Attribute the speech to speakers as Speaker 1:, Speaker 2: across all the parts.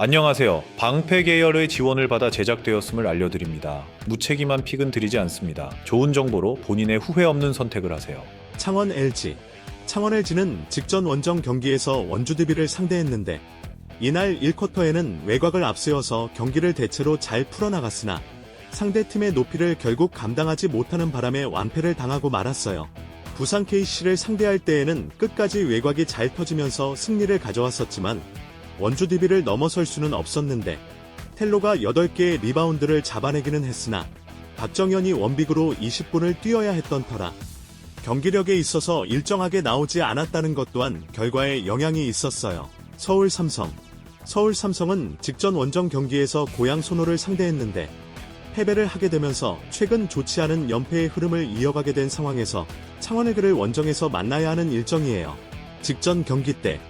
Speaker 1: 안녕하세요. 방패 계열의 지원을 받아 제작되었음을 알려드립니다. 무책임한 픽은 드리지 않습니다. 좋은 정보로 본인의 후회 없는 선택을 하세요.
Speaker 2: 창원 LG. 창원 LG는 직전 원정 경기에서 원주 DB를 상대했는데 이날 1쿼터에는 외곽을 앞세워서 경기를 대체로 잘 풀어나갔으나 상대팀의 높이를 결국 감당하지 못하는 바람에 완패를 당하고 말았어요. 부산 KC를 상대할 때에는 끝까지 외곽이 잘 터지면서 승리를 가져왔었지만 원주 DB를 넘어설 수는 없었는데 텔로가 8개의 리바운드를 잡아내기는 했으나 박정현이 원빅으로 20분을 뛰어야 했던 터라 경기력에 있어서 일정하게 나오지 않았다는 것 또한 결과에 영향이 있었어요. 서울 삼성. 서울 삼성은 직전 원정 경기에서 고양 소노를 상대했는데 패배를 하게 되면서 최근 좋지 않은 연패의 흐름을 이어가게 된 상황에서 창원의그를 원정에서 만나야 하는 일정이에요. 직전 경기 때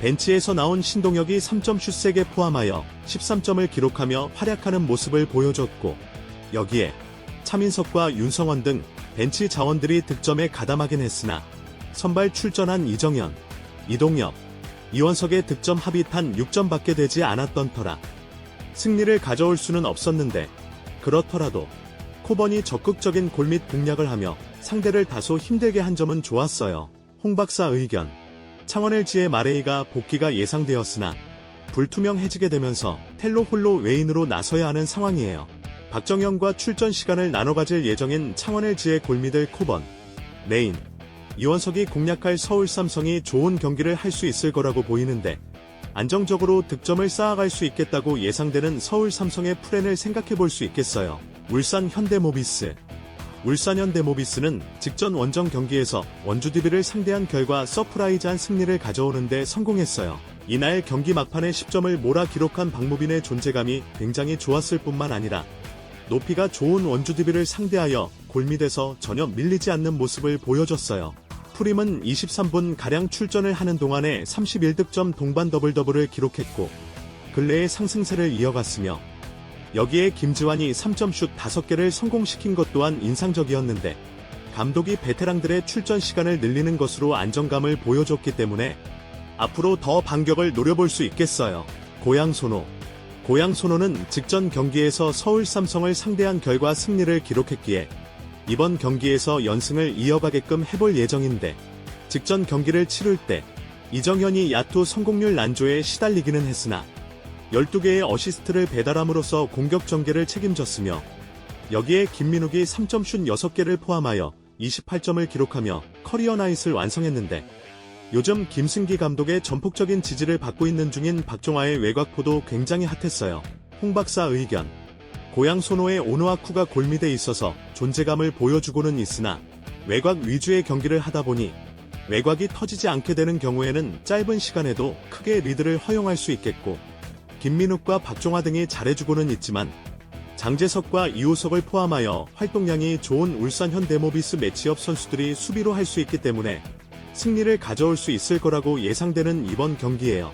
Speaker 2: 벤치에서 나온 신동혁이 3점 슛 3개 포함하여 13점을 기록하며 활약하는 모습을 보여줬고 여기에 차민석과 윤성원 등 벤치 자원들이 득점에 가담하긴 했으나 선발 출전한 이정현, 이동엽, 이원석의 득점 합이 단 6점밖에 되지 않았던 터라 승리를 가져올 수는 없었는데 그렇더라도 코번이 적극적인 골밑 공략을 하며 상대를 다소 힘들게 한 점은 좋았어요. 홍 박사 의견 창원 LG의 마레이가 복귀가 예상되었으나 불투명해지게 되면서 텔로 홀로 외인으로 나서야 하는 상황이에요. 박정현과 출전 시간을 나눠 가질 예정인 창원 LG의 골미들 코번, 레인, 이원석이 공략할 서울 삼성이 좋은 경기를 할 수 있을 거라고 보이는데 안정적으로 득점을 쌓아갈 수 있겠다고 예상되는 서울 삼성의 플랜을 생각해 볼 수 있겠어요. 울산 현대모비스 울산 현대모비스는 직전 원정 경기에서 원주 DB를 상대한 결과 서프라이즈한 승리를 가져오는데 성공했어요. 이날 경기 막판에 10점을 몰아 기록한 박무빈의 존재감이 굉장히 좋았을 뿐만 아니라 높이가 좋은 원주 DB를 상대하여 골밑에서 전혀 밀리지 않는 모습을 보여줬어요. 프림은 23분 가량 출전을 하는 동안에 31득점 동반 더블 더블을 기록했고 근래의 상승세를 이어갔으며 여기에 김지환이 3점 슛 5개를 성공시킨 것 또한 인상적이었는데 감독이 베테랑들의 출전 시간을 늘리는 것으로 안정감을 보여줬기 때문에 앞으로 더 반격을 노려볼 수 있겠어요. 고양 소노 고양 소노는 직전 경기에서 서울 삼성을 상대한 결과 승리를 기록했기에 이번 경기에서 연승을 이어가게끔 해볼 예정인데 직전 경기를 치룰 때 이정현이 야투 성공률 난조에 시달리기는 했으나 12개의 어시스트를 배달함으로써 공격 전개를 책임졌으며 여기에 김민욱이 3점 슛 6개를 포함하여 28점을 기록하며 커리어 나잇을 완성했는데 요즘 김승기 감독의 전폭적인 지지를 받고 있는 중인 박종화의 외곽포도 굉장히 핫했어요. 홍 박사 의견. 고양 소노의 오노아쿠가 골밑에 있어서 존재감을 보여주고는 있으나 외곽 위주의 경기를 하다 보니 외곽이 터지지 않게 되는 경우에는 짧은 시간에도 크게 리드를 허용할 수 있겠고 김민욱과 박종화 등이 잘해주고는 있지만 장재석과 이호석을 포함하여 활동량이 좋은 울산 현대모비스 매치업 선수들이 수비로 할 수 있기 때문에 승리를 가져올 수 있을 거라고 예상되는 이번 경기예요.